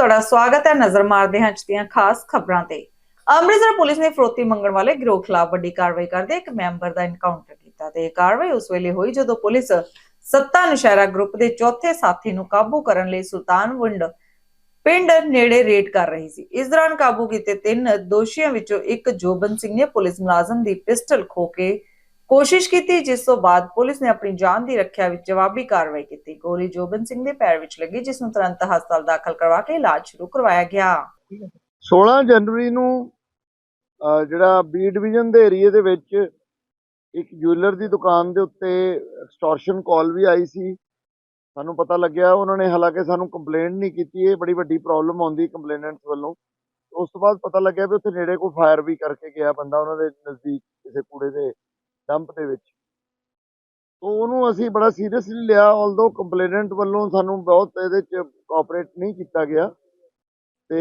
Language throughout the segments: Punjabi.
ਤੁਹਾਡਾ ਸਵਾਗਤ ਹੈ ਨਜ਼ਰ ਮਾਰਦੇ ਹਾਂ ਅੱਜ ਦੀਆਂ ਖਾਸ ਖਬਰਾਂ ਤੇ। ਅੰਮ੍ਰਿਤਸਰ ਪੁਲਿਸ ਨੇ ਫਰੋਤੀ ਮੰਗਣ ਵਾਲੇ ਗਿਰੋਹ ਖਿਲਾਫ ਵੱਡੀ ਕਾਰਵਾਈ ਕਰਦੇ ਇੱਕ ਮੈਂਬਰ ਦਾ ਐਨਕਾਊਂਟਰ ਕੀਤਾ ਤੇ ਇਹ ਕਾਰਵਾਈ ਉਸ ਵੇਲੇ ਹੋਈ ਜਦੋਂ ਪੁਲਿਸ ਸੱਤਾ ਨਸ਼ਹਿਰਾ ਗਰੁੱਪ ਦੇ ਚੌਥੇ ਸਾਥੀ ਨੂੰ ਕਾਬੂ ਕਰਨ ਲਈ ਸੁਲਤਾਨਵੰਡ ਪਿੰਡ ਨੇੜੇ ਰੇਡ ਕਰ ਰਹੀ ਸੀ। ਇਸ ਦੌਰਾਨ ਕਾਬੂ ਕੀਤੇ ਤਿੰਨ ਦੋਸ਼ੀਆਂ ਵਿੱਚੋਂ ਇੱਕ ਜੋਬਨ ਸਿੰਘ ਨੇ ਪੁਲਿਸ ਮੁਲਾਜ਼ਮ ਦੀ ਪਿਸਟਲ ਖੋ ਕੇ ਕੋਸ਼ਿਸ਼ ਕੀਤੀ, ਜਿਸ ਤੋਂ ਬਾਅਦ ਪੁਲਿਸ ਨੇ ਆਪਣੀ ਜਾਨ ਦੀ ਰੱਖਿਆ ਵਿੱਚ ਜਵਾਬੀ ਕਾਰਵਾਈ ਕੀਤੀ। ਗੋਲੀ ਜੋਬਨ ਸਿੰਘ ਦੇ ਪੈਰ ਵਿੱਚ ਲੱਗੀ, ਜਿਸ ਨੂੰ ਤੁਰੰਤ ਹਸਪਤਾਲ ਦਾਖਲ ਕਰਵਾ ਕੇ ਇਲਾਜ ਸ਼ੁਰੂ ਕਰਵਾਇਆ ਗਿਆ। 16 ਜਨਵਰੀ ਨੂੰ ਜਿਹੜਾ ਬੀ ਡਿਵੀਜ਼ਨ ਦੇ ਏਰੀਏ ਦੇ ਵਿੱਚ ਇੱਕ ਜੁਐਲਰ ਦੀ ਦੁਕਾਨ ਦੇ ਉੱਤੇ ਐਕਸਟੋਰਸ਼ਨ ਕਾਲ ਵੀ ਆਈ ਸੀ। ਸਾਨੂੰ ਪਤਾ ਲੱਗਿਆ, ਉਹਨਾਂ ਨੇ ਹਾਲਾਂਕਿ ਸਾਨੂੰ ਕੰਪਲੇਂਟ ਨਹੀਂ ਕੀਤੀ, ਇਹ ਬੜੀ ਵੱਡੀ ਪ੍ਰੋਬਲਮ ਆਉਂਦੀ ਕੰਪਲੇਨੈਂਟਸ ਵੱਲੋਂ। ਉਸ ਤੋਂ ਬਾਅਦ ਪਤਾ ਲੱਗਿਆ ਵੀ ਉੱਥੇ ਨੇੜੇ ਕੋਈ ਫਾਇਰ ਵੀ ਕਰਕੇ ਗਿਆ ਬੰਦਾ, ਉਹਨਾਂ ਦੇ ਨਜ਼ਦੀਕ ਕਿਸੇ ਕੂੜੇ ਦੇ ਡੰਪ ਦੇ ਵਿੱਚ। ਤੋਂ ਉਹਨੂੰ ਅਸੀਂ ਬੜਾ ਸੀਰੀਅਸਲੀ ਲਿਆ ਆਲਦੋ ਕੰਪਲੇਨੈਂਟ ਵੱਲੋਂ ਸਾਨੂੰ ਬਹੁਤ ਇਹਦੇ ਚ ਕੋਆਪਰੇਟ ਨਹੀਂ ਕੀਤਾ ਗਿਆ। ਤੇ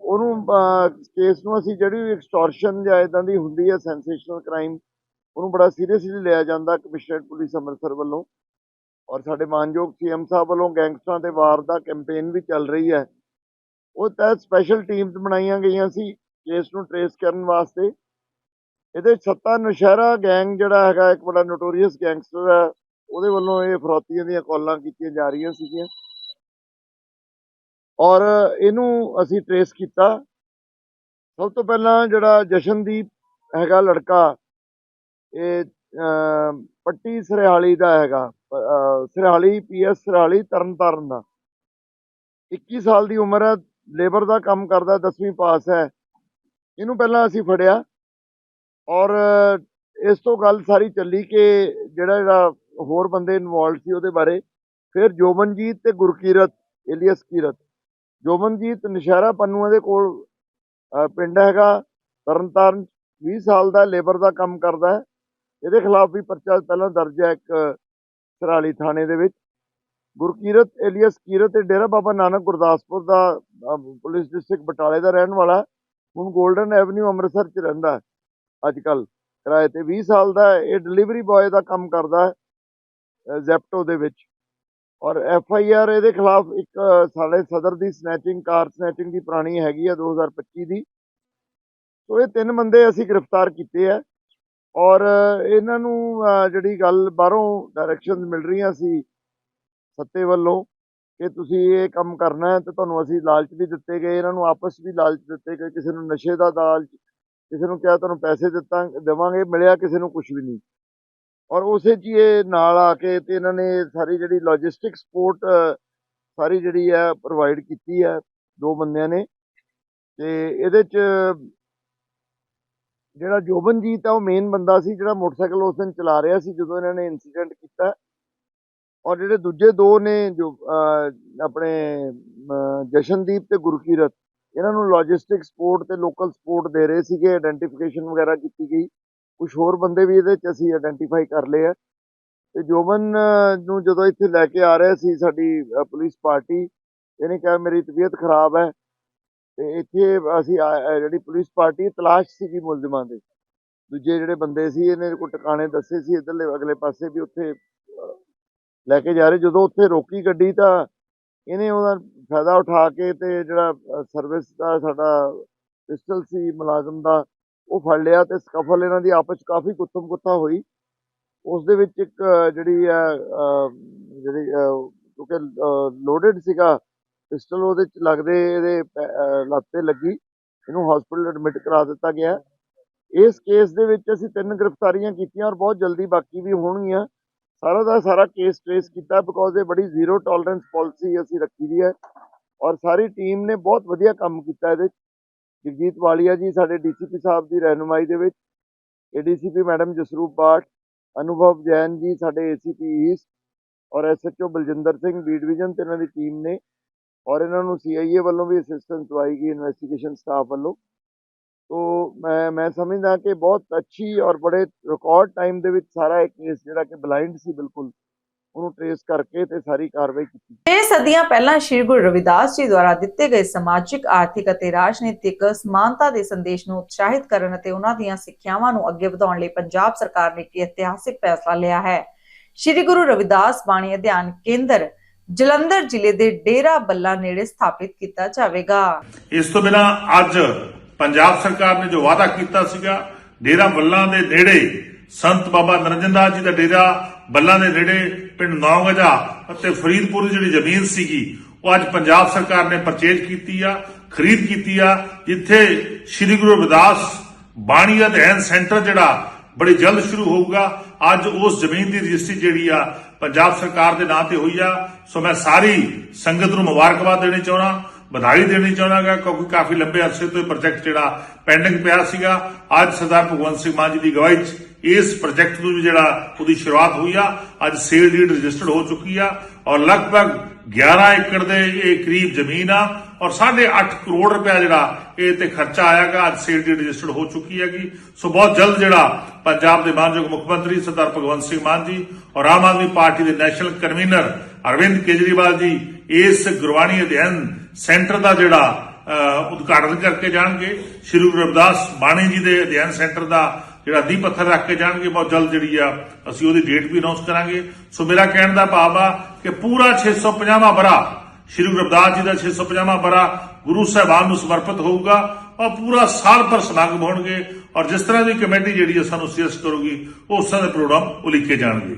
ਉਹਨੂੰ ਕੇਸ ਨੂੰ ਅਸੀਂ ਜਿਹੜੀ ਵੀ ਐਕਸਟੋਰਸ਼ਨ ਜਾਂ ਇਦਾਂ ਦੀ ਹੁੰਦੀ ਹੈ ਸੈਂਸੇਸ਼ਨਲ ਕ੍ਰਾਈਮ ਉਹਨੂੰ ਬੜਾ ਸੀਰੀਅਸਲੀ ਲਿਆ ਜਾਂਦਾ ਕਮਿਸ਼ਨਰੇਟ ਪੁਲਿਸ ਅੰਮ੍ਰਿਤਸਰ ਵੱਲੋਂ। ਔਰ ਸਾਡੇ ਮਾਨਯੋਗ ਸੀਐਮ ਸਾਹਿਬ ਵੱਲੋਂ ਗੈਂਗਸਟਰਾਂ ਦੇ ਵਾਰ ਦਾ ਕੈਂਪੇਨ ਵੀ ਚੱਲ ਰਹੀ ਹੈ। ਉਹ ਤਹਿਤ ਸਪੈਸ਼ਲ ਟੀਮਸ ਬਣਾਈਆਂ ਗਈਆਂ ਸੀ ਕੇਸ ਨੂੰ ਟਰੇਸ ਕਰਨ ਵਾਸਤੇ। ਇਹਦੇ ਛੱਤਾ ਨੁਸ਼ਹਿਰਾ ਗੈਂਗ ਜਿਹੜਾ ਹੈਗਾ ਇੱਕ ਬੜਾ ਨੋਟੋਰੀਅਸ ਗੈਂਗਸਟਰ ਹੈ ਉਹਦੇ ਵੱਲੋਂ ਇਹ ਫਰੋਤੀਆਂ ਦੀਆਂ ਕਾਲਾਂ ਕੀਤੀਆਂ ਜਾ ਰਹੀਆਂ ਸੀਗੀਆਂ। ਔਰ ਇਹਨੂੰ ਅਸੀਂ ਟਰੇਸ ਕੀਤਾ। ਸਭ ਤੋਂ ਪਹਿਲਾਂ ਜਿਹੜਾ ਜਸ਼ਨਦੀਪ ਹੈਗਾ ਲੜਕਾ ਇਹ ਪੱਟੀ ਸਰਹਾਲੀ ਦਾ ਹੈਗਾ ਅਹ, ਸਰਿਆਲੀ ਪੀਐਸ ਸਰਿਆਲੀ ਤਰਨਤਾਰਨ ਦਾ। 21 ਸਾਲ ਦੀ ਉਮਰ ਹੈ ਲੇਬਰ ਦਾ ਕੰਮ ਕਰਦਾ 10ਵੀਂ ਪਾਸ ਹੈ। ਇਹਨੂੰ ਪਹਿਲਾਂ ਅਸੀਂ ਫੜਿਆ। ਔਰ ਇਸ ਤੋਂ ਗੱਲ ਸਾਰੀ ਚੱਲੀ ਕਿ ਜਿਹੜਾ ਜਿਹੜਾ ਹੋਰ ਬੰਦੇ ਇਨਵੋਲਡ ਸੀ ਉਹਦੇ ਬਾਰੇ, ਫਿਰ ਜੋਮਨਜੀਤ ਤੇ ਗੁਰਕੀਰਤ ਏਲੀਅਸ ਕੀਰਤ। ਜੋਮਨਜੀਤ ਨਸ਼ਹਿਰਾ ਪੰਨੂਆਂ ਦੇ ਕੋਲ ਪਿੰਡ ਹੈਗਾ, ਤਰਨਤਾਰਨ 20 ਸਾਲ ਦਾ ਲੇਬਰ ਦਾ ਕੰਮ ਕਰਦਾ ਹੈ। ਇਹਦੇ ਖਿਲਾਫ ਵੀ ਪਰਚਾ ਪਹਿਲਾਂ ਦਰਜ ਹੈ ਇੱਕ, ਸਰਾਲੀ ਥਾਣੇ ਦੇ ਵਿੱਚ। ਗੁਰਕੀਰਤ ਏਲੀਅਸ ਕੀਰਤ ਤੇ ਡੇਰਾ ਬਾਬਾ ਨਾਨਕ ਗੁਰਦਾਸਪੁਰ ਦਾ ਪੁਲਿਸ ਡਿਸਟ੍ਰਿਕਟ ਬਟਾਲੇ ਦਾ ਰਹਿਣ ਵਾਲਾ ਹੁਣ 골ਡਨ ਐਵਨਿਊ ਅੰਮ੍ਰਿਤਸਰ 'ਚ ਰਹਿੰਦਾ ਅੱਜ ਕੱਲ ਕਿਰਾਏ ਤੇ 20 ਸਾਲ ਦਾ ਇਹ ਡਿਲੀਵਰੀ ਬॉय ਦਾ ਕੰਮ ਕਰਦਾ ਹੈ ਜ਼ੈਪਟੋ ਦੇ ਵਿੱਚ। ਔਰ ਐਫ ਆਈ ਆਰ ਇਹਦੇ ਖਿਲਾਫ ਇੱਕ ਸਾਡੇ ਸਦਰ ਦੀ ਸਨੈਚਿੰਗ ਕਾਰ ਸਨੈਚਿੰਗ ਦੀ ਪੁਰਾਣੀ ਹੈਗੀ ਆ 2025 ਦੀ। ਸੋ ਇਹ ਤਿੰਨ ਬੰਦੇ ਅਸੀਂ ਗ੍ਰਿਫਤਾਰ ਕੀਤੇ ਆ ਔਰ ਇਹਨਾਂ ਨੂੰ ਜਿਹੜੀ ਗੱਲ ਬਾਹਰੋਂ ਡਾਇਰੈਕਸ਼ਨਸ ਮਿਲ ਰਹੀਆਂ ਸੀ ਸੱਤੇ ਵੱਲੋਂ, ਕਿ ਤੁਸੀਂ ਇਹ ਕੰਮ ਕਰਨਾ ਹੈ, ਤੇ ਤੁਹਾਨੂੰ ਅਸੀਂ ਲਾਲਚ ਵੀ ਦਿੱਤੇ ਗਏ, ਇਹਨਾਂ ਨੂੰ ਆਪਸ ਵੀ ਲਾਲਚ ਦਿੱਤੇ ਗਏ, ਕਿਸੇ ਨੂੰ ਨਸ਼ੇ ਦਾ ਲਾਲਚ ਕਿਸੇ ਨੂੰ ਕਿਹਾ ਤੁਹਾਨੂੰ ਪੈਸੇ ਦਿੱਤਾ, ਦੇਵਾਂਗੇ, ਮਿਲਿਆ ਕਿਸੇ ਨੂੰ ਕੁਝ ਵੀ ਨਹੀਂ। ਔਰ ਉਸੇ 'ਚ ਹੀ ਇਹ ਨਾਲ ਆ ਕੇ ਤੇ ਇਹਨਾਂ ਨੇ ਸਾਰੀ ਜਿਹੜੀ ਲੌਜਿਸਟਿਕ ਸਪੋਰਟ ਸਾਰੀ ਜਿਹੜੀ ਹੈ ਪ੍ਰੋਵਾਈਡ ਕੀਤੀ ਹੈ ਦੋ ਬੰਦਿਆਂ ਨੇ। ਤੇ ਇਹਦੇ 'ਚ ਜਿਹੜਾ ਜੋਬਨਜੀਤ ਆ, ਉਹ ਮੇਨ ਬੰਦਾ ਸੀ, ਜਿਹੜਾ ਮੋਟਰਸਾਈਕਲ ਉਸ ਦਿਨ ਚਲਾ ਰਿਹਾ ਸੀ ਜਦੋਂ ਇਹਨਾਂ ਨੇ ਇਨਸੀਡੈਂਟ ਕੀਤਾ। ਔਰ ਜਿਹੜੇ ਦੂਜੇ ਦੋ ਨੇ ਜੋ ਆਪਣੇ ਜਸ਼ਨਦੀਪ ਤੇ ਗੁਰਕੀਰਤ ਇਹਨਾਂ ਨੂੰ ਲੌਜਿਸਟਿਕ ਸਪੋਰਟ ਤੇ ਲੋਕਲ ਸਪੋਰਟ ਦੇ ਰਹੇ ਸੀਗੇ ਆਇਡੈਂਟੀਫਿਕੇਸ਼ਨ ਵਗੈਰਾ ਕੀਤੀ ਗਈ। ਕੁਝ ਹੋਰ ਬੰਦੇ ਵੀ ਇਹਦੇ ਚ ਅਸੀਂ ਆਇਡੈਂਟੀਫਾਈ ਕਰ ਲਏ ਆ। ਤੇ ਜੋਬਨ ਨੂੰ ਜਦੋਂ ਇੱਥੇ ਲੈ ਕੇ ਆ ਰਹੇ ਸੀ ਸਾਡੀ ਪੁਲਿਸ ਪਾਰਟੀ ਇਹਨੇ ਕਿਹਾ, ਮੇਰੀ ਤਬੀਅਤ ਖਰਾਬ ਹੈ। ਤੇ ਇੱਥੇ ਅਸੀਂ ਆ- ਜਿਹੜੀ ਪੁਲਿਸ ਪਾਰਟੀ ਤਲਾਸ਼ ਸੀਗੀ ਮੁਲਜ਼ਮਾਂ ਦੇ। ਦੂਜੇ ਜਿਹੜੇ ਬੰਦੇ ਸੀ, ਇਹਨੇ ਕੋਈ ਟਿਕਾਣੇ ਦੱਸੇ ਸੀ ਇੱਧਰਲੇ, ਅਗਲੇ ਪਾਸੇ ਵੀ ਉੱਥੇ ਲੈ ਕੇ ਜਾ ਰਹੇ। ਜਦੋਂ ਉੱਥੇ ਰੋਕੀ ਗੱਡੀ ਤਾਂ ਇਹਨੇ ਉਹਦਾ ਫਾਇਦਾ ਉਠਾ ਕੇ ਤੇ ਜਿਹੜਾ ਸਰਵਿਸ ਦਾ ਸਾਡਾ ਪਿਸਟਲ ਸੀ ਮੁਲਾਜ਼ਮ ਦਾ ਉਹ ਫੜ ਲਿਆ ਤੇ ਸਕਫਲ ਇਹਨਾਂ ਦੀ ਆਪਸ 'ਚ ਕਾਫੀ ਕੁੱਤਮ ਕੁੱਤਾ ਹੋਈ। ਉਸ ਦੇ ਵਿੱਚ ਇੱਕ ਜਿਹੜੀ ਹੈ ਜਿਹੜੀ ਕਿਉਂਕਿ ਲੋਡਡ ਸੀਗਾ ਪਿਸਟਲ ਉਹਦੇ ਚ ਲੱਗਦੇ ਇਹਦੇ ਪੈ- ਅਹ, ਲੱਗੀ। ਇਹਨੂੰ ਹਸਪੀਟਲ ਐਡਮਿਟ ਕਰਾ ਦਿੱਤਾ ਗਿਆ। ਇਸ ਕੇਸ ਦੇ ਵਿੱਚ ਅਸੀਂ ਤਿੰਨ ਗ੍ਰਿਫਤਾਰੀਆਂ ਕੀਤੀਆਂ ਔਰ ਬਹੁਤ ਜਲਦੀ ਬਾਕੀ ਵੀ ਹੋਣਗੀਆਂ। ਸਾਰਾ ਦਾ ਸਾਰਾ ਕੇਸ ਟ੍ਰੇਸ ਕੀਤਾ ਬਿਕੋਜ਼ ਇਹ ਬੜੀ ਜ਼ੀਰੋ ਟੋਲਰੈਂਸ ਪਾਲਿਸੀ ਅਸੀਂ ਰੱਖੀ ਦੀ ਹੈ। ਔਰ ਸਾਰੀ ਟੀਮ ਨੇ ਬਹੁਤ ਵਧੀਆ ਕੰਮ ਕੀਤਾ ਇਹਦੇ 'ਚ। ਜਗਜੀਤ ਵਾਲੀਆ ਜੀ ਸਾਡੇ ਡੀਸੀਪੀ ਸਾਹਿਬ ਦੀ ਰਹਿਨੁਮਾਈ ਦੇ ਵਿੱਚ ਏਡੀਸੀਪੀ ਮੈਡਮ ਜਸਰੂਪ ਬਾਟ ਅਨੁਭਵ ਜੈਨ ਜੀ ਸਾਡੇ ਏਸੀਪੀ ਈਸਟ ਔਰ SHO Baljinder Singh B division ਤੇ ਇਹਨਾਂ ਦੀ ਟੀਮ ਨੇ, ਔਰ ਇਹਨਾਂ ਨੂੰ ਸੀਆਈਏ ਵੱਲੋਂ ਵੀ ਅਸਿਸਟੈਂਸ ਦਵਾਈ ਗਈ ਇਨਵੈਸਟੀਗੇਸ਼ਨ ਸਟਾਫ ਵੱਲੋਂ। ਤੋ ਮੈਂ ਮੈਂ ਸਮਝਦਾ ਕਿ ਬਹੁਤ ਅੱਛੀ ਔਰ ਬੜੇ ਰਿਕਾਰਡ ਟਾਈਮ ਦੇ ਵਿੱਚ ਸਾਰਾ ਇਹ ਕੇਸ ਜਿਹੜਾ ਕਿ ਬਲਾਈਂਡ ਸੀ ਬਿਲਕੁਲ ਉਹਨੂੰ ਟ੍ਰੇਸ ਕਰਕੇ ਤੇ ਸਾਰੀ ਕਾਰਵਾਈ ਕੀਤੀ। ਇਹ ਸਦੀਆਂ ਪਹਿਲਾਂ ਸ਼੍ਰੀ ਗੁਰੂ ਰਵਿਦਾਸ ਜੀ ਦੁਆਰਾ ਦਿੱਤੇ ਗਏ ਸਮਾਜਿਕ ਆਰਥਿਕ ਅਤੇ ਰਾਜਨੀਤਿਕ ਸਮਾਨਤਾ ਦੇ ਸੰਦੇਸ਼ ਨੂੰ ਉਤਸ਼ਾਹਿਤ ਕਰਨ ਅਤੇ ਉਹਨਾਂ ਦੀਆਂ ਸਿੱਖਿਆਵਾਂ ਨੂੰ ਅੱਗੇ ਵਧਾਉਣ ਲਈ ਪੰਜਾਬ ਸਰਕਾਰ ਨੇ ਇੱਕ ਇਤਿਹਾਸਿਕ ਫੈਸਲਾ ਲਿਆ ਹੈ। ਸ਼੍ਰੀ ਗੁਰੂ ਰਵਿਦਾਸ ਬਾਣੀ ਅਧਿਐਨ ਕੇਂਦਰ ਜਲੰਧਰ ਜ਼ਿਲ੍ਹੇ ਦੇ ਡੇਰਾ ਬੱਲਾ ਨੇੜੇ ਸਥਾਪਿਤ ਕੀਤਾ ਜਾਵੇਗਾ। ਇਸ ਤੋਂ ਬਿਨਾ ਅੱਜ ਪੰਜਾਬ ਸਰਕਾਰ ਨੇ ਜੋ ਵਾਅਦਾ ਕੀਤਾ ਸੀਗਾ, ਡੇਰਾ ਬੱਲਾਂ ਦੇ ਨੇੜੇ ਸੰਤ ਬਾਬਾ ਨਰਿੰਦਰ ਦਾਸ ਜੀ ਦਾ ਡੇਰਾ ਬੱਲਾਂ ਦੇ ਨੇੜੇ ਪਿੰਡ ਨੌਗਜਾ ਅਤੇ ਫਰੀਦਪੁਰ ਦੀ ਜਿਹੜੀ ਜ਼ਮੀਨ ਸੀਗੀ, ਉਹ ਅੱਜ ਪੰਜਾਬ ਸਰਕਾਰ ਨੇ ਪਰਚੇਜ ਕੀਤੀ ਆ, ਖਰੀਦ ਕੀਤੀ ਆ, ਜਿੱਥੇ ਸ੍ਰੀ ਗੁਰੂ ਰਵਿਦਾਸ ਬਾਣੀ ਅਧਿਐਨ ਸੈਂਟਰ ਜਿਹੜਾ ਬੜੀ ਜਲਦ ਸ਼ੁਰੂ ਹੋਊਗਾ। ਅੱਜ ਉਸ ਜ਼ਮੀਨ ਦੀ ਰਜਿਸਟਰੀ ਜਿਹੜੀ ਆ, ਪੰਜਾਬ ਸਰਕਾਰ ਦੇ ਨਾਂ ਤੇ ਹੋਈ ਆ। ਸੋ ਮੈਂ ਸਾਰੀ ਸੰਗਤ ਨੂੰ ਮੁਬਾਰਕਬਾਦ ਦੇਣੀ ਚਾਹੁੰਦਾ। ਵਧਾਈ ਦੇਣੀ ਚਾਹੁੰਦਾਗਾ ਕਿਉਂਕਿ ਕਾਫੀ ਲੰਬੇ ਅਰਸੇ ਤੋਂ ਇਹ ਪ੍ਰੋਜੈਕਟ ਜਿਹੜਾ ਪੈਂਡਿੰਗ ਪਿਆ ਸੀਗਾ। ਅੱਜ ਸਰਦਾਰ ਭਗਵੰਤ ਸਿੰਘ ਮਾਨ ਜੀ ਦੀ ਅਗਵਾਈ 'ਚ ਇਸ ਪ੍ਰੋਜੈਕਟ ਨੂੰ ਵੀ ਜਿਹੜਾ ਉਹਦੀ ਸ਼ੁਰੂਆਤ ਹੋਈ ਆ। ਅੱਜ ਸੇਲ ਡੀਡ ਰਜਿਸਟਰਡ ਹੋ ਚੁੱਕੀ ਆ ਔਰ ਲਗਭਗ 11 ਏਕੜ ਦੇ ਇਹ ਕਰੀਬ ਜ਼ਮੀਨ ਆ ਔਰ 8.5 ਕਰੋੜ ਰੁਪਇਆ ਜਿਹੜਾ ਇਹ ਤੇ ਖਰਚਾ ਆਇਆਗਾ। ਅੱਜ ਸੇਲ ਡੀਡ ਰਜਿਸਟਰਡ ਹੋ ਚੁੱਕੀ ਹੈਗੀ। ਸੋ ਬਹੁਤ ਜਲਦ ਜਿਹੜਾ ਪੰਜਾਬ ਦੇ ਮਾਨਯੋਗ ਮੁੱਖ ਮੰਤਰੀ ਸਰਦਾਰ ਭਗਵੰਤ ਸਿੰਘ ਮਾਨ ਜੀ ਔਰ ਆਮ ਆਦਮੀ ਪਾਰਟੀ ਦੇ ਨੈਸ਼ਨਲ ਕਨਵੀਨਰ ਅਰਵਿੰਦ ਕੇਜਰੀਵਾਲ ਜੀ ਇਸ ਗੁਰਬਾਣੀ ਅਧਿਐਨ ਸੈਂਟਰ ਦਾ ਜਿਹੜਾ ਉਦਘਾਟਨ ਕਰਕੇ ਜਾਣਗੇ। ਸ਼੍ਰੀ ਗੁਰੂ ਰਵਿਦਾਸ ਬਾਣੀ ਜੀ ਦੇ ਅਧਿਐਨ ਸੈਂਟਰ ਦਾ ਜਿਹੜਾ ਦੀ ਪੱਥਰ ਰੱਖ ਕੇ ਜਾਣਗੇ। ਬਹੁਤ ਜਲਦ ਜਿਹੜੀ ਆ, ਅਸੀਂ ਉਹਦੀ ਡੇਟ ਵੀ ਅਨਾਉਂਸ ਕਰਾਂਗੇ। ਸੋ ਮੇਰਾ ਕਹਿਣ ਦਾ ਭਾਵ ਆ ਕਿ ਪੂਰਾ 650ਵਾਂ ਬਰਾ, ਸ਼੍ਰੀ ਗੁਰੂ ਰਵਿਦਾਸ ਜੀ ਦਾ 650ਵਾਂ ਬਰਾ ਗੁਰੂ ਸਾਹਿਬਾਨ ਨੂੰ ਸਮਰਪਿਤ ਹੋਊਗਾ ਔਰ ਪੂਰਾ ਸਾਲ ਭਰ ਸਮਾਗਮ ਹੋਣਗੇ। ਔਰ ਜਿਸ ਤਰ੍ਹਾਂ ਦੀ ਕਮੇਟੀ ਜਿਹੜੀ ਹੈ ਸਾਨੂੰ ਸੁਜੈਸਟ ਕਰੂਗੀ, ਉਸ ਤਰ੍ਹਾਂ ਦੇ ਪ੍ਰੋਗਰਾਮ ਉਲੀਕੇ ਜਾਣਗੇ।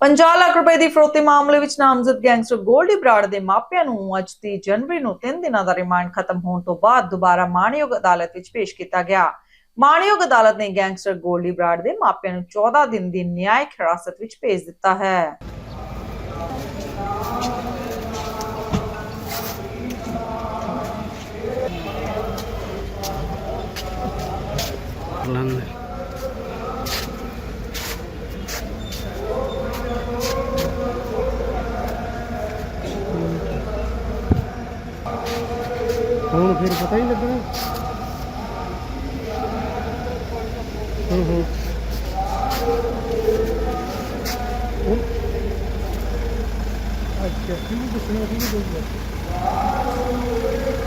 50 ਲੱਖ ਰੁਪਏ ਦੀ ਫਰੋਤੀ ਮਾਮਲੇ ਵਿੱਚ ਨਾਮਜ਼ਦ ਗੈਂਗਸਟਰ ਗੋਲਡੀ ਬਰਾੜ ਦੇ ਮਾਪਿਆਂ ਨੂੰ ਅੱਜ 30 ਜਨਵਰੀ ਨੂੰ 3 ਦਿਨਾਂ ਦਾ ਰਿਮਾਂਡ ਖਤਮ ਹੋਣ ਤੋਂ ਬਾਅਦ ਦੁਬਾਰਾ ਮਾਣਯੋਗ ਅਦਾਲਤ ਵਿੱਚ ਪੇਸ਼ ਕੀਤਾ ਗਿਆ ਮਾਣਯੋਗ ਅਦਾਲਤ ਨੇ ਗੈਂਗਸਟਰ ਗੋਲਡੀ ਬਰਾੜ ਦੇ ਮਾਪਿਆਂ ਨੂੰ 14 ਦਿਨ ਦੀ ਨਿਆਇਕ ਹਿਰਾਸਤ ਵਿੱਚ ਭੇਜ ਦਿੱਤਾ ਹੈ Orlando. ਹੁਣ ਫਿਰ ਪਤਾ ਹੀ ਨਹੀਂ ਲੱਗਣਾ। ਹੂੰ ਹੂੰ। ਅੱਛਾ ਕੀ ਦੱਸਣਾ ਕੀ ਦੱਸਣਾ ਕਰ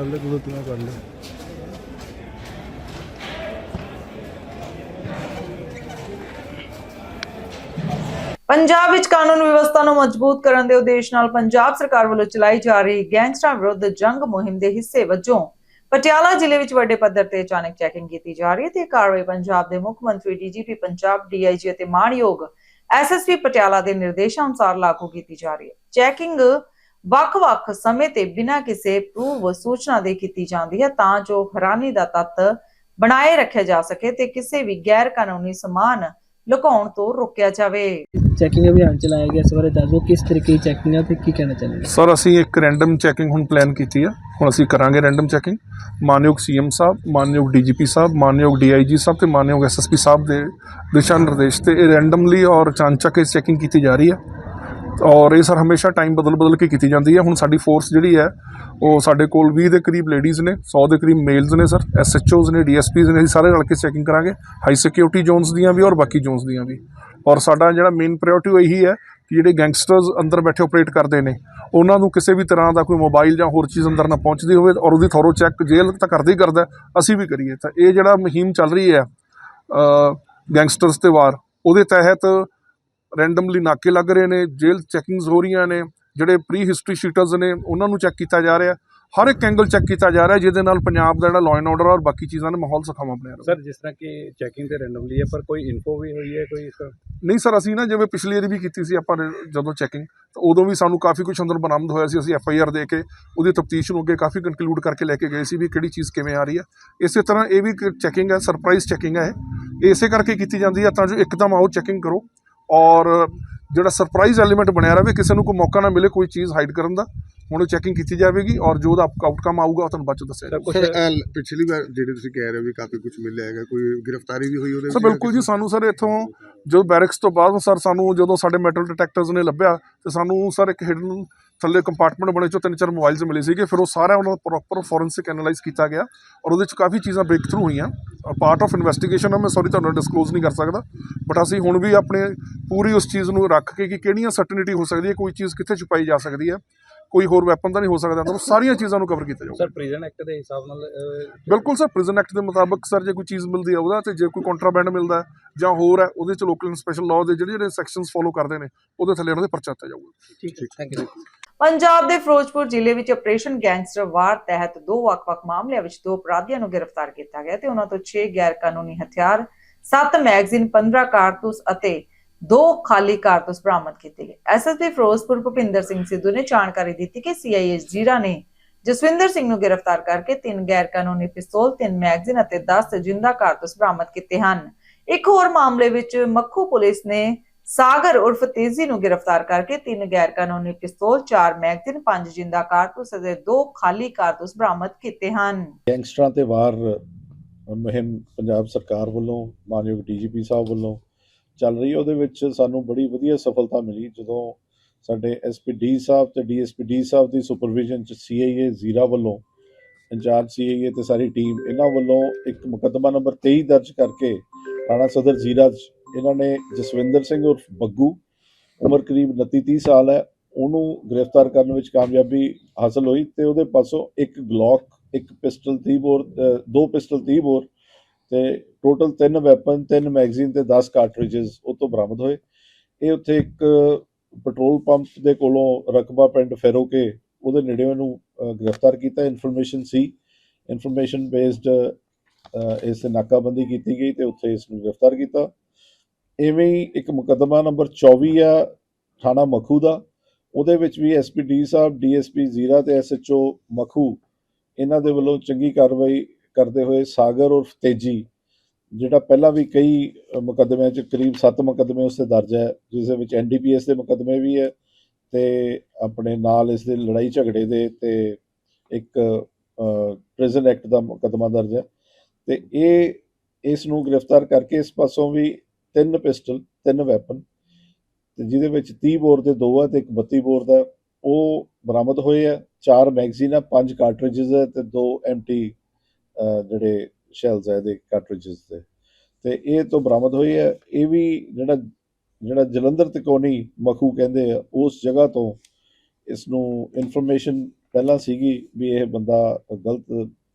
ਲੈ ਗੁਰੂ ਤੂੰ ਕਰ ਲੈ। ਪੰਜਾਬ ਵਿੱਚ ਕਾਨੂੰਨ ਵਿਵਸਥਾ ਨੂੰ ਮਜ਼ਬੂਤ ਕਰਨ ਦੇ ਉਦੇਸ਼ ਨਾਲ ਪੰਜਾਬ ਸਰਕਾਰ ਵੱਲੋਂ ਚਲਾਈ ਜਾ ਰਹੀ ਗੈਂਗਸਟਰਾਂ ਵਿਰੁੱਧ ਜੰਗ ਮੁਹਿੰਮ ਦੇ ਹਿੱਸੇ ਵਜੋਂ ਪਟਿਆਲਾ ਜ਼ਿਲ੍ਹੇ ਵਿੱਚ ਵੱਡੇ ਪੱਧਰ ਤੇ ਅਚਾਨਕ ਚੈਕਿੰਗ ਕੀਤੀ ਜਾ ਰਹੀ ਹੈ ਤੇ ਕਾਰਵਾਈ ਪੰਜਾਬ ਦੇ ਮੁੱਖ ਮੰਤਰੀ ਡੀਜੀਪੀ ਪੰਜਾਬ ਡੀਆਈਜੀ ਅਤੇ ਮਾਣਯੋਗ ਐਸਐਸਪੀ ਪਟਿਆਲਾ ਦੇ ਨਿਰਦੇਸ਼ਾਂ ਅਨੁਸਾਰ ਲਾਗੂ ਕੀਤੀ ਜਾ ਰਹੀ ਹੈ। ਚੈਕਿੰਗ ਵੱਖ-ਵੱਖ ਸਮੇਂ ਤੇ ਬਿਨਾਂ ਕਿਸੇ ਪੂਰਵ ਸੂਚਨਾ ਦੇ ਕੀਤੀ ਜਾਂਦੀ ਹੈ ਤਾਂ ਜੋ ਹੈਰਾਨੀ ਦਾ ਤੱਤ ਬਣਾਏ ਰੱਖਿਆ ਜਾ ਸਕੇ ਤੇ ਕਿਸੇ ਵੀ ਗੈਰ ਕਾਨੂੰਨੀ ਸਮਾਨ ਲੁਕਾਉਣ ਤੋਂ ਰੋਕਿਆ ਜਾਵੇ। ਚੈਕਿੰਗ ਅਭਿਆਨ ਚਲਾਇਆ ਗਿਆ ਇਸ ਬਾਰੇ ਦੱਸ ਕਿਸ ਤਰੀਕੇ ਦੀ ਚੈਕਿੰਗ ਹੈ ਤੇ ਕੀ ਕਹਿਣਾ ਚਾਹੁੰਦੇ ਸਰ ਅਸੀਂ ਇੱਕ ਰੈਂਡਮ ਚੈਕਿੰਗ ਹੁਣ ਪਲਾਨ ਕੀਤੀ ਆ। ਹੁਣ ਅਸੀਂ ਕਰਾਂਗੇ ਰੈਂਡਮ ਚੈਕਿੰਗ ਮਾਨਯੋਗ ਸੀਐਮ ਸਾਹਿਬ ਮਾਨਯੋਗ ਡੀਜੀਪੀ ਸਾਹਿਬ ਮਾਨਯੋਗ ਡੀਆਈਜੀ ਸਾਹਿਬ ਤੇ ਮਾਨਯੋਗ ਐਸਐਸਪੀ ਸਾਹਿਬ ਦੇ ਦਿਸ਼ਾ ਨਿਰਦੇਸ਼ ਤੇ ਇਹ ਰੈਂਡਮਲੀ ਔਰ ਚਾਂਚਕ ਇਹ ਚੈਕਿੰਗ ਕੀਤੀ ਜਾ ਰਹੀ ਹੈ ਔਰ ਇਹ ਸਰ ਹਮੇਸ਼ਾ ਟਾਈਮ ਬਦਲ ਬਦਲ ਕੇ ਕੀਤੀ ਜਾਂਦੀ ਹੈ। ਹੁਣ ਸਾਡੀ ਫੋਰਸ ਜਿਹੜੀ ਹੈ, ਉਹ ਸਾਡੇ ਕੋਲ 20 ਦੇ ਕਰੀਬ ਲੇਡੀਜ਼ ਨੇ 100 ਦੇ ਕਰੀਬ ਮੇਲਸ ਨੇ ਸਰ ਐਸਐਚਓਜ਼ ਨੇ ਡੀਐਸਪੀਜ਼ ਨੇ, ਅਸੀਂ ਸਾਰੇ ਰਲ ਕੇ ਚੈਕਿੰਗ ਕਰਾਂਗੇ। ਹਾਈ ਸਿਕਿਉਰਿਟੀ ਜ਼ੋਨਸ ਦੀਆਂ ਵੀ ਔਰ ਬਾਕੀ ਜ਼ੋਨਸ ਦੀਆਂ ਵੀ। ਔਰ ਸਾਡਾ ਜਿਹੜਾ ਮੇਨ ਪ੍ਰਾਇੋਰਟੀ ਇਹੀ ਹੈ ਕਿ ਜਿਹੜੇ ਗੈਂਗਸਟਰਸ ਅੰਦਰ ਬੈਠੇ ਆਪਰੇਟ ਕਰਦੇ ਨੇ, ਉਹਨਾਂ ਨੂੰ ਕਿਸੇ ਵੀ ਤਰ੍ਹਾਂ ਦਾ ਕੋਈ ਮੋਬਾਈਲ ਜਾਂ ਹੋਰ ਚੀਜ਼ ਅੰਦਰ ਨਾ ਪਹੁੰਚਦੀ ਹੋਵੇ ਔਰ ਉਹਦੀ ਥੋਰੋ ਚੈੱਕ ਜੇਲ੍ਹ ਤਾਂ ਕਰਦੇ ਹੀ ਕਰਦਾ ਅਸੀਂ ਵੀ ਕਰੀਏ। ਤਾਂ ਇਹ ਜਿਹੜਾ ਮੁਹਿੰਮ ਚੱਲ ਰਹੀ ਹੈ ਗੈਂਗਸਟਰਸ ਤੇ ਵਾਰ, ਉਹਦੇ ਤਹਿਤ ਰੈਂਡਮਲੀ ਨਾਕੇ ਲੱਗ ਰਹੇ ਨੇ ਜੇਲ੍ਹ ਚੈਕਿੰਗਸ ਹੋ ਰਹੀਆਂ ਨੇ ਜਿਹੜੇ ਪ੍ਰੀ ਹਿਸਟਰੀ ਸ਼ੀਟਰਸ ਨੇ ਉਹਨਾਂ ਨੂੰ ਚੈੱਕ ਕੀਤਾ ਜਾ ਰਿਹਾ ਹਰ ਇੱਕ ਐਂਗਲ ਚੈੱਕ ਕੀਤਾ ਜਾ ਰਿਹਾ ਜਿਹਦੇ ਨਾਲ ਪੰਜਾਬ ਦਾ ਜਿਹੜਾ ਲਾਅ ਐਂਡ ਆਰਡਰ ਔਰ ਬਾਕੀ ਚੀਜ਼ਾਂ ਦਾ ਮਾਹੌਲ ਸਖਾਵਾਂ ਬਣਿਆ ਰਹੇ। ਸਰ ਜਿਸ ਤਰ੍ਹਾਂ ਕਿ ਚੈਕਿੰਗ ਤੇ ਰੈਂਡਮਲੀ ਹੈ ਪਰ ਕੋਈ ਇਨਫੋ ਵੀ ਹੋਈ ਹੈ ਕੋਈ ਨਹੀਂ ਸਰ ਅਸੀਂ ਨਾ ਜਿਵੇਂ ਪਿਛਲੀ ਵਾਰੀ ਵੀ ਕੀਤੀ ਸੀ ਆਪਾਂ ਜਦੋਂ ਚੈਕਿੰਗ ਤਾਂ ਉਦੋਂ ਵੀ ਸਾਨੂੰ ਕਾਫੀ ਕੁਝ ਅੰਦਰ ਬਰਾਮਦ ਹੋਇਆ ਸੀ ਅਸੀਂ ਐਫ ਆਈ ਆਰ ਦੇ ਕੇ ਉਹਦੀ ਤਫਤੀਸ਼ ਨੂੰ ਅੱਗੇ ਕਾਫੀ ਕਨਕਲੂਡ ਕਰਕੇ ਲੈ ਕੇ ਗਏ ਸੀ ਵੀ ਕਿਹੜੀ ਚੀਜ਼ ਕਿਵੇਂ ਆ ਰਹੀ ਹੈ। ਇਸੇ ਤਰ੍ਹਾਂ ਇਹ ਵੀ ਚੈਕਿੰਗ ਹੈ ਸਰਪ੍ਰਾਈਜ਼ ਚੈਕਿੰਗ ਹੈ ਇਹ। ਇਸੇ ਕਰਕੇ ਕੀਤੀ ਜਾਂਦੀ ਹੈ ਤਾਂ ਜੋ ਇੱਕਦਮ ਆਓ ਚੈਕਿੰਗ ਕਰੋ। ਔਰ ਜਿਹੜਾ ਸਰਪ੍ਰਾਈਜ਼ ਐਲੀਮੈਂਟ ਬਣਿਆ ਰਹੇ ਕਿਸੇ ਨੂੰ ਕੋਈ ਮੌਕਾ ਨਾ ਮਿਲੇ ਕੋਈ ਚੀਜ਼ ਹਾਈਡ ਕਰਨ ਦਾ ਹੁਣ ਉਹ ਚੈਕਿੰਗ ਕੀਤੀ ਜਾਵੇਗੀ ਔਰ ਜੋ ਉਹਦਾ ਆਊਟਕਮ ਆਊਗਾ ਉਹ ਤੁਹਾਨੂੰ ਬਾਅਦ ਚ ਦੱਸਿਆ ਅਹ ਪਿਛਲੀ ਵਾਰ ਜਿਹੜੇ ਤੁਸੀਂ ਕਹਿ ਰਹੇ ਹੋ ਵੀ ਕਾਫੀ ਕੁਝ ਮਿਲਿਆ ਹੈਗਾ ਕੋਈ ਗ੍ਰਿਫਤਾਰੀ ਵੀ ਹੋਈ ਉਹਦੇ ਵਿੱਚ ਬਿਲਕੁਲ ਜੀ ਸਾਨੂੰ ਸਰ ਇੱਥੋਂ ਜੋ ਬੈਰਿਕਸ ਤੋਂ ਬਾਅਦ ਸਰ ਸਾਨੂੰ ਜਦੋਂ ਸਾਡੇ ਮੈਟਲ ਡਿਟੈਕਟਰਸ ਨੇ ਲੱਭਿਆ ਤੇ ਸਾਨੂੰ ਸਰ ਇੱਕ ਹਿਡਨ ਥੱਲੇ ਕੰਪਾਰਟਮੈਂਟ ਬਣੇ ਚੋਂ ਤਿੰਨ ਚਾਰ ਮੋਬਾਈਲਸ ਮਿਲੇ ਸੀਗੇ, ਫਿਰ ਉਹ ਸਾਰਾ ਉਹਨਾਂ ਦਾ ਪ੍ਰੋਪਰ ਫੋਰੈਂਸਿਕ ਐਨਾਲਾਈਜ਼ ਕੀਤਾ ਗਿਆ ਔਰ ਉਹਦੇ ਚ ਕਾਫੀ ਚੀਜ਼ਾਂ ਬ੍ਰੇਕ ਥਰੂ ਹੋਈਆਂ। ਔਰ ਪਾਰਟ ਆਫ ਇਨਵੈਸਟੀਗੇਸ਼ਨ ਆ, ਮੈਂ ਸੌਰੀ ਤੁਹਾਨੂੰ ਡਿਸਕਲੋਜ਼ ਨਹੀਂ ਕਰ ਸਕਦਾ ਬਟ ਅਸੀਂ ਹੁਣ ਵੀ ਆਪਣੇ ਪੂਰੀ ਉਸ ਚੀਜ਼ ਨੂੰ ਰੱਖ ਕੇ ਕਿ ਕਿਹੜੀਆਂ ਸਰਟਨਿਟੀ ਹੋ ਸਕਦੀ ਹੈ, ਕੋਈ ਚੀਜ਼ ਕਿੱਥੇ ਛੁਪਾਈ ਜਾ ਸਕਦੀ ਹੈ। ਕੋਈ ਹੋਰ ਵੈਪਨ ਤਾਂ ਨਹੀਂ ਹੋ ਸਕਦਾ ਅੰਦਰ ਉਹ ਸਾਰੀਆਂ ਚੀਜ਼ਾਂ ਨੂੰ ਕਵਰ ਕੀਤਾ ਜਾਊਗਾ। ਸਰ ਪ੍ਰਿਜ਼ਨ ਐਕਟ ਦੇ ਹਿਸਾਬ ਨਾਲ ਬਿਲਕੁਲ ਸਰ ਪ੍ਰਿਜ਼ਨ ਐਕਟ ਦੇ ਮੁਤਾਬਕ ਸਰ ਜੇ ਕੋਈ ਚੀਜ਼ ਮਿਲਦੀ ਹੈ ਉਹਦਾ ਤੇ ਜੇ ਕੋਈ ਕੰਟਰਾਬੈਂਡ ਮਿਲਦਾ ਜਾਂ ਹੋਰ ਹੈ ਉਹਦੇ ਚ ਲੋਕਲ ਸਪੈਸ਼ਲ ਲਾਅ ਦੇ ਜਿਹੜੇ ਜਿਹੜੇ ਸੈਕਸ਼ਨਸ ਫੋਲੋ ਕਰਦੇ ਨੇ ਉਹਦੇ ਥੱਲੇ ਉਹਨਾਂ ਦੇ ਪਰਚਾ ਦਿੱਤਾ ਜਾਊਗਾ। ਠੀਕ ਹੈ ਥੈਂਕ ਯੂ ਪੰਜਾਬ ਦੇ ਫਿਰੋਜ਼ਪੁਰ ਜ਼ਿਲ੍ਹੇ ਵਿੱਚ ਆਪਰੇਸ਼ਨ ਗੈਂਗਸਟਰ ਵਾਰ ਤਹਿਤ ਦੋ ਵੱਖ-ਵੱਖ ਮਾਮਲਿਆਂ ਵਿੱਚ ਦੋ ਅਪਰਾਧੀਆਂ ਨੂੰ ਗ੍ਰਿਫਤਾਰ ਕੀਤਾ ਗਿਆ ਤੇ ਉਹਨਾਂ ਤੋਂ 6 ਗੈਰ ਕਾਨੂੰਨੀ ਹਥਿਆਰ 7 ਮੈਗਜ਼ੀਨ 15 ਕਾਰਤੂਸ ਅਤੇ ਦੋ ਖਾਲੀ ਕਾਰਤੂਸ ਬਰਾਮਦ ਕੀਤੇ ਗਏ ਐਸਐਸਪੀ ਫਿਰੋਜ਼ਪੁਰ ਭੁਪਿੰਦਰ ਸਿੰਘ ਸਿੱਧੂ ਨੇ ਜਾਣਕਾਰੀ ਦਿੱਤੀ ਕਿ ਸੀਆਈਏ ਜੀਰਾ ਨੇ ਜਸਵਿੰਦਰ ਸਿੰਘ ਨੂੰ ਗ੍ਰਿਫਤਾਰ ਕਰਕੇ ਤਿੰਨ ਗੈਰ ਕਾਨੂੰਨੀ ਪਿਸਤੌਲ ਤਿੰਨ ਮੈਗਜ਼ੀਨ ਅਤੇ 10 ਜਿੰਦਾ ਕਾਰਤੂਸ ਬਰਾਮਦ ਕੀਤੇ ਹਨ ਇੱਕ ਹੋਰ ਮਾਮਲੇ ਵਿੱਚ ਮੱਖੂ ਪੁਲਿਸ ਨੇ ਸਾਗਰ ਉਰਫ ਤੇਜ਼ੀ ਨੂੰ ਗ੍ਰਿਫਤਾਰ ਕਰਕੇ ਤਿੰਨ ਗੈਰ ਕਾਨੂੰਨੀ ਪਿਸਤੌਲ, ਚਾਰ ਮੈਗਜ਼ੀਨ, ਪੰਜ ਜਿੰਦਾ ਕਾਰਤੂਸ ਅਤੇ ਦੋ ਖਾਲੀ ਕਾਰਤੂਸ ਬਰਾਮਦ ਕੀਤੇ ਹਨ। ਗੈਂਗਸਟਰਾਂ ਤੇ ਵਾਰ ਮੁਹਿੰਮ ਪੰਜਾਬ ਸਰਕਾਰ ਵੱਲੋਂ ਮਾਨਯੋਗ ਡੀਜੀਪੀ ਸਾਹਿਬ ਵੱਲੋਂ ਚੱਲ ਰਹੀ ਹੈ, ਉਹਦੇ ਵਿੱਚ ਸਾਨੂੰ ਬੜੀ ਵਧੀਆ ਸਫਲਤਾ ਮਿਲੀ ਜਦੋਂ ਸਾਡੇ ਐਸਪੀਡੀ ਸਾਹਿਬ ਤੇ ਡੀਐਸਪੀਡੀ ਸਾਹਿਬ ਦੀ ਸੁਪਰਵਿਜ਼ਨ ਚ ਸੀਆਈਏ ਜ਼ੀਰਾ ਵੱਲੋਂ, ਇੰਚਾਰਜ ਸੀਆਈਏ ਤੇ ਸਾਰੀ ਟੀਮ ਇਹਨਾਂ ਵੱਲੋਂ ਇੱਕ ਮੁਕੱਦਮਾ ਨੰਬਰ 23 ਦਰਜ ਕਰਕੇ ਥਾਣਾ ਸਦਰ ਜ਼ੀਰਾ 'ਚ ਇਹਨਾਂ ਨੇ ਜਸਵਿੰਦਰ ਸਿੰਘ ਉਰਫ ਬੱਗੂ, ਉਮਰ ਕਰੀਬ 29 30 ਸਾਲ ਹੈ, ਉਹਨੂੰ ਗ੍ਰਿਫਤਾਰ ਕਰਨ ਵਿੱਚ ਕਾਮਯਾਬੀ ਹਾਸਲ ਹੋਈ ਤੇ ਉਹਦੇ ਪਾਸੋਂ ਇੱਕ ਗਲੌਕ ਇੱਕ ਪਿਸਟਲ 30 ਬੋਰ ਦੋ ਪਿਸਟਲ 30 ਬੋਰ ਤੇ ਟੋਟਲ ਤਿੰਨ ਵੈਪਨ, ਤਿੰਨ ਮੈਗਜ਼ੀਨ ਤੇ 10 ਕਾਰਟ੍ਰਿਜਸ ਉਹ ਤੋਂ ਬਰਾਮਦ ਹੋਏ। ਇਹ ਉੱਥੇ ਇੱਕ ਪੈਟਰੋਲ ਪੰਪ ਦੇ ਕੋਲੋਂ ਰਕਬਾ ਪਿੰਡ ਫੈਰੋਕੇ ਉਹਦੇ ਨੇੜੇ ਨੂੰ ਗ੍ਰਿਫਤਾਰ ਕੀਤਾ। ਇਨਫੋਰਮੇਸ਼ਨ ਸੀ। ਇਨਫੋਰਮੇਸ਼ਨ ਬੇਸਡ ਇਸ ਤੇ ਨਾਕਾਬੰਦੀ ਕੀਤੀ ਗਈ ਤੇ ਉੱਥੇ ਇਸ ਨੂੰ ਗ੍ਰਿਫਤਾਰ ਕੀਤਾ। ਐਵੇਂ ਹੀ ਇੱਕ ਮੁਕੱਦਮਾ ਨੰਬਰ 24 ਆ, ਥਾਣਾ ਮਖੂ ਦਾ। ਉਹਦੇ ਵਿੱਚ ਵੀ ਐਸਪੀਡੀ ਸਾਹਿਬ ਡੀਐਸਪੀ ਜ਼ੀਰਾ ਤੇ ਐਸਐਚਓ ਮਖੂ, ਇਹਨਾਂ ਦੇ ਵੱਲੋਂ ਚੰਗੀ ਕਾਰਵਾਈ ਕਰਦੇ ਹੋਏ ਸਾਗਰ ਉਰਫ ਤੇਜੀ ਜਿਹੜਾ ਪਹਿਲਾਂ ਵੀ ਕਈ ਅ, ਮੁਕੱਦਮਿਆਂ 'ਚ ਕਰੀਬ 7 ਮੁਕੱਦਮੇ ਉਸ ਤੇ ਦਰਜ ਹੈ ਜਿਸ ਦੇ ਵਿੱਚ ਐਨਡੀਪੀਐਸ ਦੇ ਮੁਕੱਦਮੇ ਵੀ ਹੈ ਤੇ ਆਪਣੇ ਨਾਲ ਇਸ ਦੇ ਲੜਾਈ ਝਗੜੇ ਦੇ ਤੇ ਇੱਕ ਪ੍ਰਿਜ਼ਨ ਐਕਟ ਦਾ ਮੁਕੱਦਮਾ ਦਰਜ ਹੈ ਤੇ ਇਹ ਇਸ ਨੂੰ ਗ੍ਰਿਫਤਾਰ ਕਰਕੇ ਇਸ ਪਾਸੋਂ ਵੀ ਤਿੰਨ ਪਿਸਟਲ ਤਿੰਨ ਵੈਪਨ ਤੇ ਜਿਹਦੇ ਵਿੱਚ 30 ਬੋਰ ਦੇ ਦੋ ਆ ਤੇ ਇੱਕ 32 ਬੋਰ ਦਾ ਉਹ ਬਰਾਮਦ ਹੋਏ ਆ ਚਾਰ ਮੈਗਜ਼ੀਨ ਆ ਪੰਜ ਕਾਰਟ੍ਰਿਜਸ ਹੈ ਤੇ ਦੋ ਐਮਟੀ ਜਿਹੜੇ ਸ਼ੈਲਸ ਹੈ ਦੇ ਕਾਰਟ੍ਰਿਜਸ ਦੇ ਤੇ ਇਹ ਤੋਂ ਬਰਾਮਦ ਹੋਏ ਆ ਇਹ ਵੀ ਜਿਹੜਾ ਜਿਹੜਾ ਜਲੰਧਰ ਤਕੋਨੀ ਮਖੂ ਕਹਿੰਦੇ ਆ ਉਸ ਜਗ੍ਹਾ ਤੋਂ ਇਸ ਨੂੰ ਇਨਫੋਰਮੇਸ਼ਨ ਪਹਿਲਾਂ ਸੀਗੀ ਵੀ ਇਹ ਬੰਦਾ ਗਲਤ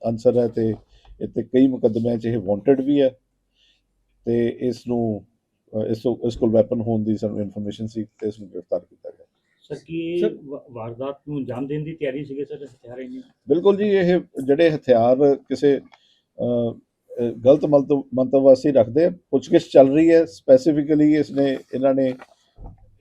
ਅਨਸਰ ਹੈ ਤੇ ਇੱਥੇ ਕਈ ਮੁਕੱਦਮਿਆਂ 'ਚ ਇਹ ਵਾਂਟਡ ਵੀ ਹੈ ਤੇ ਇਸ ਨੂੰ ਇਸ ਇਸ ਕੋਲ ਵੈਪਨ ਹੋਣ ਦੀ ਸਾਨੂੰ ਇਨਫੋਰਮੇਸ਼ਨ ਸੀ ਤੇ ਇਸ ਨੂੰ ਗ੍ਰਿਫਤਾਰ ਕੀਤਾ ਗਿਆ। ਸਰ ਕੀ ਵਾਰਦਾਤ ਨੂੰ ਅੰਜਾਮ ਦੇਣ ਦੀ ਤਿਆਰੀ ਸੀਗੇ ਸਰ ਹਥਿਆਰ ਇੰਨੇ? ਬਿਲਕੁਲ ਜੀ ਇਹ ਜਿਹੜੇ ਹਥਿਆਰ ਕਿਸੇ ਗਲਤ ਮੰਤਵ ਵਾਸਤੇ ਰੱਖਦੇ ਆ ਪੁੱਛਗਿੱਛ ਚੱਲ ਰਹੀ ਹੈ। ਸਪੈਸੀਫਿਕਲੀ ਇਸਨੇ ਇਹਨਾਂ ਨੇ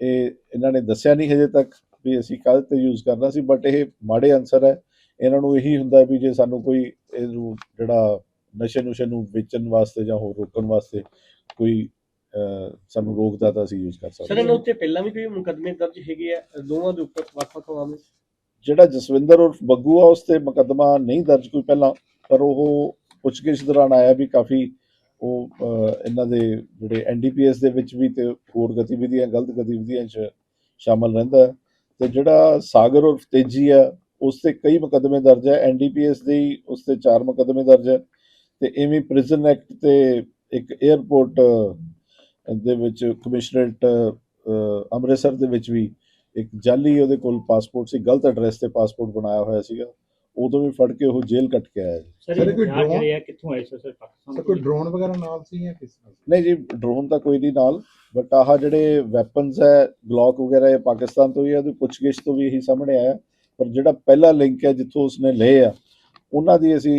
ਇਹ ਇਹਨਾਂ ਨੇ ਦੱਸਿਆ ਨਹੀਂ ਹਜੇ ਤੱਕ ਵੀ ਅਸੀਂ ਕਾਹਦੇ ਤੇ ਯੂਜ਼ ਕਰਨਾ ਸੀ ਬਟ ਇਹ ਮਾੜੇ ਅਨਸਰ ਹੈ। ਇਹਨਾਂ ਨੂੰ ਇਹੀ ਹੁੰਦਾ ਵੀ ਜੇ ਸਾਨੂੰ ਕੋਈ ਇਹਨੂੰ ਜਿਹੜਾ ਨਸ਼ੇ ਨੁਸ਼ੇ ਨੂੰ ਵੇਚਣ ਵਾਸਤੇ ਜਾਂ ਹੋਰ ਰੋਕਣ ਵਾਸਤੇ ਕੋਈ ਸਾਨੂੰ ਰੋਕਦਾ ਤਾਂ ਅਸੀਂ ਯੂਜ਼ ਕਰ ਸਰ ਸਕਦੇ ਇਹਨਾਂ ਹਾਂ ਉੱਤੇ ਪਹਿਲਾਂ ਵੀ ਕੋਈ ਮੁਕੱਦਮੇ ਦਰਜ ਹੈਗੇ ਆ? ਦੋਵਾਂ ਦੇ ਉੱਪਰ ਵੱਖ-ਵੱਖ ਮਾਮਲੇ ਜਿਹੜਾ ਜਸਵਿੰਦਰ ਉਰਫ ਬੱਗੂ ਆ ਉਸ ਤੇ ਮੁਕੱਦਮਾ ਨਹੀਂ ਦਰਜ ਕੋਈ ਪਹਿਲਾਂ ਪਰ ਉਹ ਪੁੱਛਗਿੱਛ ਦੌਰਾਨ ਆਇਆ ਵੀ ਕਾਫੀ ਉਹ ਇਹਨਾਂ ਦੇ ਜਿਹੜੇ ਐਨਡੀਪੀਐਸ ਦੇ ਵਿੱਚ ਵੀ ਤੇ ਹੋਰ ਗਤੀਵਿਧੀਆਂ, ਗਲਤ ਗਤੀਵਿਧੀਆਂ 'ਚ ਸ਼ਾਮਲ ਰਹਿੰਦਾ ਹੈ। ਤੇ ਜਿਹੜਾ ਸਾਗਰ ਔਰ ਤੇਜੀ ਆ, ਉਸ ਤੇ ਕਈ ਮੁਕੱਦਮੇ ਦਰਜ ਹੈ। ਐਨਡੀਪੀਐਸ ਦੇ ਹੀ ਉਸ ਤੇ ਚਾਰ ਮੁਕੱਦਮੇ ਦਰਜ ਹੈ। ਤੇ ਐਵੇਂ ਪ੍ਰਿਜ਼ਨ ਐਕਟ ਤੇ ਇੱਕ 에ਅਰਪੋਰਟ ਦੇ ਵਿੱਚ ਕਮਿਸ਼ਨਰੇਟ ਅੰਮ੍ਰਿਤਸਰ ਦੇ ਵਿੱਚ ਵੀ ਇੱਕ ਜਾਲੀ ਉਹਦੇ ਕੋਲ ਪਾਸਪੋਰਟ ਸੀ। ਗਲਤ ਐਡਰੈਸ ਤੇ ਪਾਸਪੋਰਟ ਬਣਾਇਆ ਹੋਇਆ ਸੀਗਾ। ਉਦੋਂ ਵੀ ਫੜ ਕੇ ਉਹ ਜੇਲ੍ਹ ਕੱਟ ਕੇ ਆਇਆ ਜੀ ਸਰ ਕੋਈ drone? ਜਿਹੜੇ ਆ ਕਿੱਥੋਂ ਆਏ ਸਰ ਪਾਕਿਸਤਾਨ ਸਰ ਤੋਂ? ਕੋਈ ਡਰੋਨ ਵਗੈਰਾ ਨਾਲ ਸੀ ਜਾਂ ਕਿਸ ਨਾਲ ਨਹੀਂ ਜੀ ਡਰੋਨ ਤਾਂ ਕੋਈ ਨਹੀਂ ਨਾਲ ਬਟ ਆਹ ਜਿਹੜੇ ਵੈਪਨਸ ਹੈ ਗਲੌਕ ਵਗੈਰਾ ਇਹ ਪਾਕਿਸਤਾਨ ਤੋਂ ਹੀ ਹੈ ਉਹਦੀ ਪੁੱਛਗਿੱਛ ਤੋਂ ਵੀ ਇਹੀ ਸਾਹਮਣੇ ਆਇਆ। ਪਰ ਜਿਹੜਾ ਪਹਿਲਾ ਲਿੰਕ ਹੈ ਜਿੱਥੋਂ ਉਸਨੇ ਲਏ ਆ ਉਹਨਾਂ ਦੀ ਅਸੀਂ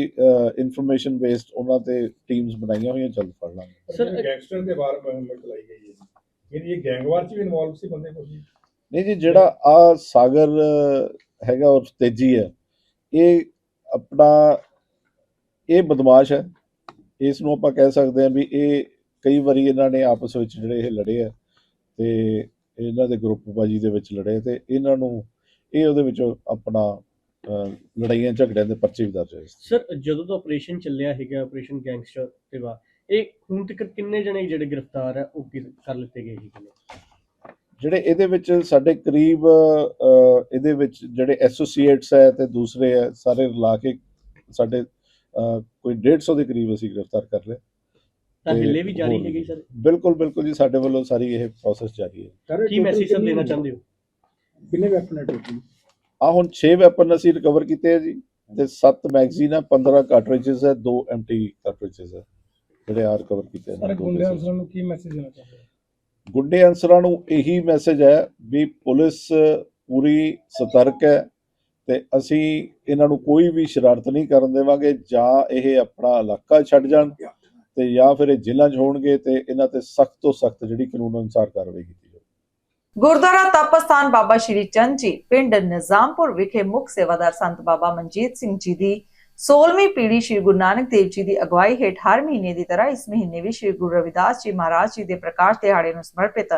ਇਨਫੋਰਮੇਸ਼ਨ ਬੇਸਡ ਉਹਨਾਂ ਤੇ ਟੀਮਸ ਬਣਾਈਆਂ ਹੋਈਆਂ ਜਲਦ ਫੜ ਲਾਂਗੇ। ਸਰ ਗੈਂਗਸਟਰ ਦੇ ਬਾਰੇ ਮੁਹਿੰਮ ਚਲਾਈ ਗਈ ਹੈ ਯਾਨੀ ਇਹ ਗੈਂਗਵਾਰ ਚ ਵੀ ਇਨਵੋਲਵ ਸੀ ਬੰਦੇ ਕੋਈ ਨਹੀਂ ਜੀ ਜਿਹੜਾ ਆ ਸਾਗਰ ਹੈਗਾ ਔਰ ਤੇਜੀ ਹੈ। ਇਹ ਆਪਣਾ, ਇਹ ਬਦਮਾਸ਼ ਹੈ। ਇਸ ਨੂੰ ਆਪਾਂ ਕਹਿ ਸਕਦੇ ਹਾਂ ਵੀ ਇਹ ਕਈ ਵਾਰੀ ਇਹਨਾਂ ਨੇ ਆਪਸ ਵਿੱਚ ਜਿਹੜੇ ਇਹ ਲੜੇ ਆ ਤੇ ਇਹਨਾਂ ਦੇ ਗਰੁੱਪਬਾਜੀ ਦੇ ਵਿੱਚ ਲੜੇ ਤੇ ਇਹਨਾਂ ਨੂੰ ਇਹ ਉਹਦੇ ਵਿੱਚ ਆਪਣਾ ਲੜਾਈਆਂ ਝਗੜਿਆਂ ਦੇ ਪਰਚੇ ਵੀ ਦਰਜ ਹੋਏ ਸਰ, ਜਦੋਂ ਤੋਂ ਆਪਰੇਸ਼ਨ ਚੱਲਿਆ ਹੈਗਾ ਆਪਰੇਸ਼ਨ ਗੈਂਗਸਟਰ ਤੇ ਵਾ ਇਹ ਹੁਣ ਤੱਕ ਕਿੰਨੇ ਜਣੇ ਜਿਹੜੇ ਗ੍ਰਿਫਤਾਰ ਹੈ ਉਹ ਕਿ- ਕਰ ਲਿੱਤੇ ਗਏ ਹੈਗੇ ਜਿਹੜੇ ਇਹਦੇ ਵਿੱਚ ਸਾਡੇ ਕਰੀਬ ਇਹਦੇ ਵਿੱਚ ਜਿਹੜੇ ਐਸੋਸੀਏਟਸ ਹੈ ਤੇ ਦੂਸਰੇ ਹੈ ਸਾਰੇ ਰਲਾ ਕੇ ਸਾਡੇ ਕੋਈ 150 ਦੇ ਕਰੀਬ ਅਸੀਂ ਗ੍ਰਿਫਤਾਰ ਕਰ ਲਏ ਤਾਂ ਤੇ ਹਿੱਲੇ ਵੀ ਜਾਰੀ ਹੋਰ ਹੈਗੀ ਸਰ? ਬਿਲਕੁਲ ਬਿਲਕੁਲ ਜੀ ਸਾਡੇ ਵੱਲੋਂ ਸਾਰੀ ਇਹ ਪ੍ਰੋਸੈਸ ਜਾਰੀ ਹੈ। ਸਰ ਕੀ ਮੈਸੇਜ ਸਰ ਦੇਣਾ ਚਾਹੁੰਦੇ ਹੋ? ਕਿੰਨੇ ਵੈਪਨ ਹੈ ਟੋਟਲ ਆ ਹੁਣ 6 ਵੈਪਨ ਅਸੀਂ ਰਿਕਵਰ ਕੀਤੇ ਆ ਜੀ ਤੇ 7 ਮੈਗਜ਼ੀਨ ਆ 15 ਕਾਰਟ੍ਰਿਜਸ ਹੈ 2 ਐਮਟੀ ਕਾਰਟ੍ਰਿਜਸ ਹੈ ਜਿਹੜੇ ਆ ਰਿਕਵਰ ਕੀਤੇ ਨੇ ਦੋ cases। ਨੂੰ ਕੀ ਮੈਸੇਜ ਦੇਣਾ ਚਾਹੁੰਦੇ ਹੋ? ਗੁੱਡੇ ਅਨਸਰਾਂ ਨੂੰ ਇਹੀ ਮੈਸੇਜ ਹੈ ਵੀ ਪੁਲਿਸ ਪੂਰੀ ਸਤਰਕ ਹੈ ਤੇ ਅਸੀਂ ਇਹਨਾਂ ਨੂੰ ਕੋਈ ਵੀ ਸ਼ਰਾਰਤ ਨਹੀਂ ਕਰਨ ਦੇਵਾਂਗੇ, ਜਾਂ ਇਹ ਆਪਣਾ ਇਲਾਕਾ ਛੱਡ ਜਾਣ ਤੇ ਜਾਂ ਫਿਰ ਇਹ ਜੇਲ੍ਹਾਂ 'ਚ ਹੋਣਗੇ ਤੇ ਇਹਨਾਂ ਤੇ ਸਖਤ ਤੋਂ ਸਖਤ ਜਿਹੜੀ ਕਾਨੂੰਨ ਅਨੁਸਾਰ ਕਾਰਵਾਈ ਕੀਤੀ ਗੁਰਦੁਆਰਾ ਤਪਸਥਾਨ ਬਾਬਾ ਸ਼੍ਰੀ ਚੰਦ ਜੀ, ਪਿੰਡ ਨਿਜ਼ਾਮਪੁਰ ਵਿਖੇ ਮੁੱਖ ਸੇਵਾਦਾਰ ਸੰਤ ਬਾਬਾ ਮਨਜੀਤ ਸਿੰਘ ਜੀ ਦੀ 16ਵੀਂ ਪੀੜ੍ਹੀ ਸ਼੍ਰੀ ਗੁਰੂ ਨਾਨਕ ਦੇਵ ਜੀ ਦੀ ਅਗਵਾਈ ਹੇਠ ਹਰ ਮਹੀਨੇ ਦੀ ਤਰ੍ਹਾਂ ਇਸ ਮਹੀਨੇ ਵੀ ਸ਼੍ਰੀ ਗੁਰੂ ਰਵਿਦਾਸ ਜੀ ਮਹਾਰਾਜ ਜੀ ਦੇ ਪ੍ਰਕਾਸ਼ ਦਿਹਾੜੇ ਨੂੰ ਸਮਰਪਿਤ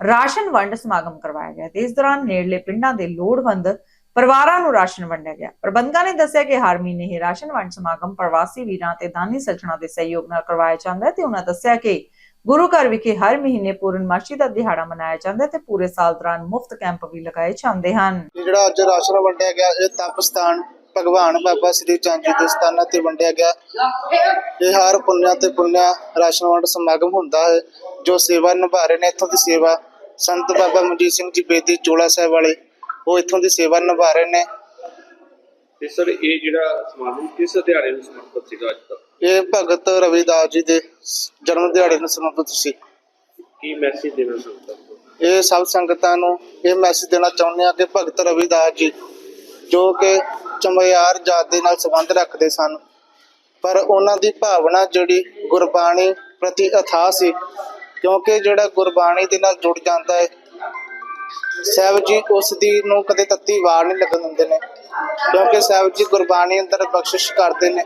ਰਾਸ਼ਨ ਵੰਡ ਸਮਾਗਮ ਕਰਵਾਇਆ ਗਿਆ ਤੇ ਇਸ ਦੌਰਾਨ ਨੇੜਲੇ ਪਿੰਡਾਂ ਦੇ ਲੋੜਵੰਦ ਪਰਿਵਾਰਾਂ ਨੂੰ ਰਾਸ਼ਨ ਵੰਡਿਆ ਗਿਆ। ਪ੍ਰਬੰਧਕਾਂ ਨੇ ਦੱਸਿਆ ਕਿ ਹਰ ਮਹੀਨੇ ਇਹ ਰਾਸ਼ਨ ਵੰਡ ਸਮਾਗਮ ਪ੍ਰਵਾਸੀ ਵੀਰਾਂ ਤੇ ਦਾਨੀ ਸੱਜਣਾ ਦੇ ਸਹਿਯੋਗ ਨਾਲ ਕਰਵਾਇਆ ਜਾਂਦਾ ਹੈ ਤੇ ਉਹਨਾਂ ਦੱਸਿਆ ਕਿ ਗੁਰੂ ਘਰ ਵਿਖੇ ਹਰ ਮਹੀਨੇ ਪੂਰਨਮਾਸ਼ੀ ਦਾ ਦਿਹਾੜਾ ਮਨਾਇਆ ਜਾਂਦਾ ਤੇ ਪੂਰੇ ਸਾਲ ਦੌਰਾਨ ਮੁਫਤ ਕੈਂਪ ਵੀ ਲਗਾਏ ਜਾਂਦੇ ਹਨ। ਜਿਹੜਾ ਅੱਜ ਰਾਸ਼ਨ ਵੰਡਿਆ ਗਿਆ, ਇਹ ਤਪਸਥਾਨ ਭਗਵਾਨ ਬਾਬਾ ਸ੍ਰੀ ਚੰਦ ਜੀ ਦੇ ਸਥਾਨਾਂ ਤੇ ਵੰਡਿਆ ਗਿਆ। ਇਹ ਹਰ ਪੁੰਨਿਆ ਤੇ ਪੁੰਨਿਆ ਰਾਸ਼ਨ ਵੰਡ ਸਮਾਗਮ ਹੁੰਦਾ ਹੈ ਜੋ ਸੇਵਾ ਨਿਭਾ ਰਹੇ ਨੇ ਇੱਥੋਂ ਦੀ ਸੇਵਾ ਸੰਤ ਬਾਬਾ ਮਨਜੀਤ ਸਿੰਘ ਜੀ ਬੇਦੀ ਚੋਲਾ ਸਾਹਿਬ ਵਾਲੇ ਉਹ ਇੱਥੋਂ ਦੀ ਸੇਵਾ ਨਿਭਾ ਰਹੇ ਨੇ। ਤੇ ਸਰ ਇਹ ਜਿਹੜਾ ਸਮਾਗਮ ਕਿਸ ਦਿਹਾੜੇ ਨੂੰ ਸਮਰਪਿਤ ਸੀਗਾ ਅੱਜ ਦਾ ਇਹ ਭਗਤ ਰਵਿਦਾਸ ਜੀ ਦੇ ਜਨਮ ਦਿਹਾੜੇ ਨੂੰ ਸਮਰਪਿਤ ਸੀ। ਕੀ ਮੈਸੇਜ ਦੇਣਾ ਚਾਹੁੰਦਾ ਇਹ ਸਭ ਸੰਗਤਾਂ ਨੂੰ ਇਹ ਮੈਸੇਜ ਦੇਣਾ ਚਾਹੁੰਦੇ ਆ ਕਿ ਭਗਤ ਰਵਿਦਾਸ ਜੀ ਜੋ ਕਿ ਚਮਿਆਰ ਜਾਤ ਦੇ ਨਾਲ ਸੰਬੰਧ ਰੱਖਦੇ ਸਨ। ਪਰ ਉਹਨਾਂ ਦੀ ਭਾਵਨਾ ਜਿਹੜੀ ਗੁਰਬਾਣੀ ਪ੍ਰਤੀ ਅਥਾਹ ਸੀ, ਕਿਉਂਕਿ ਜਿਹੜਾ ਗੁਰਬਾਣੀ ਦੇ ਨਾਲ ਜੁੜ ਜਾਂਦਾ ਹੈ ਸਾਹਿਬ ਜੀ ਉਸ ਦੀ ਨੂੰ ਕਦੇ ਤੱਤੀ ਵਾਰ ਨਹੀਂ ਲੱਗਣ ਦਿੰਦੇ ਨੇ। ਕਿਉਂਕਿ ਸਾਹਿਬ ਜੀ ਗੁਰਬਾਣੀ ਅੰਦਰ ਬਖਸ਼ਿਸ਼ ਕਰਦੇ ਨੇ।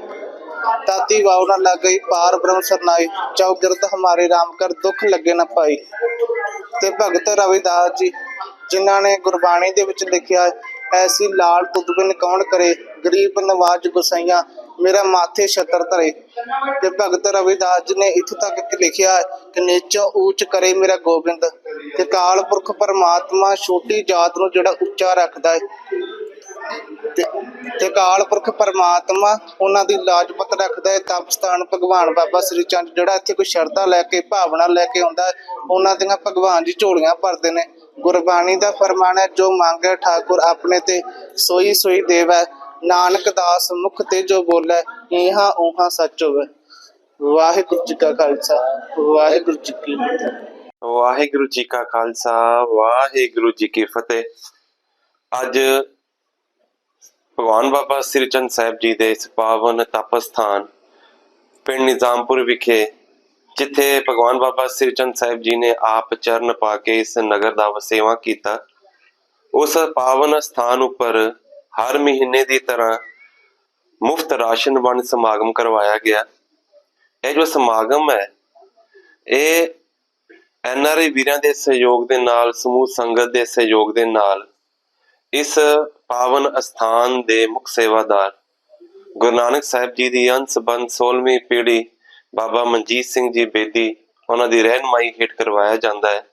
ਤਾਤੀ ਵਾਉ ਨਾ ਲੱਗ ਗਈ ਪਾਰ ਬ੍ਰਹਮ ਸਰਨਾਈ ਚੌਗਿਰਦ ਹਮਾਰੇ RAM ਕਰ ਦੁੱਖ ਲੱਗੇ ਨਾ ਪਾਈ। ਤੇ ਭਗਤ ਰਵਿਦਾਸ ਜੀ, ਜਿਨ੍ਹਾਂ ਨੇ ਗੁਰਬਾਣੀ ਦੇ ਵਿੱਚ ਲਿਖਿਆ ਐਸੀ ਲਾਲ ਤੁਧ ਕੌਣ ਕਰੇ? ਗਰੀਬ ਨਵਾਜ ਗੁਸਾਈਆਂ ਮੇਰਾ ਮਾਥੇ ਛਤਰ ਧਰੇ। ਤੇ ਭਗਤ ਰਵਿਦਾਸ ਜੀ ਨੇ ਇੱਥੋਂ ਤੱਕ ਲਿਖਿਆ ਕਿ ਨੀਚੋਂ ਉੱਚ ਕਰੇ ਮੇਰਾ ਗੋਬਿੰਦ। ਤੇ ਕਾਲ ਪੁਰਖ ਪਰਮਾਤਮਾ ਛੋਟੀ ਜਾਤ ਨੂੰ ਜਿਹੜਾ ਉੱਚਾ ਰੱਖਦਾ ਹੈ। ਤੇ ਕਾਲ ਪੁਰਖ ਪਰਮਾਤਮਾ ਉਹਨਾਂ ਦੀ ਲਾਜਪਤ ਰੱਖਦਾ ਹੈ। ਤਪਸਥਾਨ ਭਗਵਾਨ ਬਾਬਾ ਸ੍ਰੀ ਚੰਦ ਜਿਹੜਾ ਇੱਥੇ ਕੋਈ ਸ਼ਰਧਾ ਲੈ ਕੇ ਭਾਵਨਾ ਲੈ ਕੇ ਆਉਂਦਾ ਹੈ, ਉਹਨਾਂ ਦੀਆਂ ਭਗਵਾਨ ਜੀ ਝੋਲੀਆਂ ਭਰਦੇ ਨੇ। ਗੁਰਬਾਣੀ ਦਾ ਫਰਮਾਨ ਹੈ, ਜੋ ਮੰਗੇ ਠਾਕੁਰ ਆਪਣੇ ਤੇ ਸੋਈ ਸੋਈ ਦੇਵੈ, ਨਾਨਕ ਦਾਸ ਮੁਖ ਤੇ ਜੋ ਬੋਲੇ, ਇਹਾਂ ਉਹਾਂ ਸੱਚ ਹੋਵੇ। ਵਾਹਿਗੁਰੂ ਜੀ ਕਾ ਖਾਲਸਾ, ਵਾਹਿਗੁਰੂ ਜੀ ਕੀ ਫਤਿਹ। ਵਾਹਿਗੁਰੂ ਜੀ ਕਾ ਖਾਲਸਾ, ਵਾਹਿਗੁਰੂ ਜੀ ਕੀ ਫਤਿਹ। ਅੱਜ ਭਗਵਾਨ ਬਾਬਾ ਸ੍ਰੀ ਚੰਦ ਸਾਹਿਬ ਜੀ ਦੇ ਇਸ ਪਾਵਨ ਤਪ ਸਥਾਨ, ਪਿੰਡ ਨਿਜ਼ਾਮਪੁਰ ਵਿਖੇ ਜਿੱਥੇ ਭਗਵਾਨ ਬਾਬਾ ਸ੍ਰੀ ਚੰਦ ਸਾਹਿਬ ਜੀ ਨੇ ਆਪ ਚਰਨ ਪਾ ਕੇ ਇਸ ਨਗਰ ਦਾ ਵਸੇਵਾ ਕੀਤਾ, ਉਸ ਪਾਵਨ ਸਥਾਨ ਉੱਪਰ ਹਰ ਮਹੀਨੇ ਦੀ ਤਰ੍ਹਾਂ ਮੁਫਤ ਰਾਸ਼ਨ ਵੰਡ ਸਮਾਗਮ ਕਰਵਾਇਆ ਗਿਆ। ਇਹ ਜੋ ਸਮਾਗਮ ਹੈ, ਇਹ ਐਨਆਰਆਈ ਵੀਰਾਂ ਦੇ ਸਹਿਯੋਗ ਦੇ ਨਾਲ, ਸਮੂਹ ਸੰਗਤ ਦੇ ਸਹਿਯੋਗ ਦੇ ਨਾਲ ਇਸ ਪਾਵਨ ਅਸਥਾਨ ਦੇ ਮੁਖ ਸੇਵਾਦਾਰ ਗੁਰੂ ਨਾਨਕ ਸਾਹਿਬ ਜੀ ਦੀ ਅੰਸ਼ ਬੰਦ 16ਵੀਂ ਪੀੜ੍ਹੀ ਬਾਬਾ ਮਨਜੀਤ ਸਿੰਘ ਜੀ ਬੇਦੀ ਉਹਨਾਂ ਦੀ ਰਹਿਨਮਾਈ ਹੇਠ ਕਰਵਾਇਆ ਜਾਂਦਾ ਹੈ।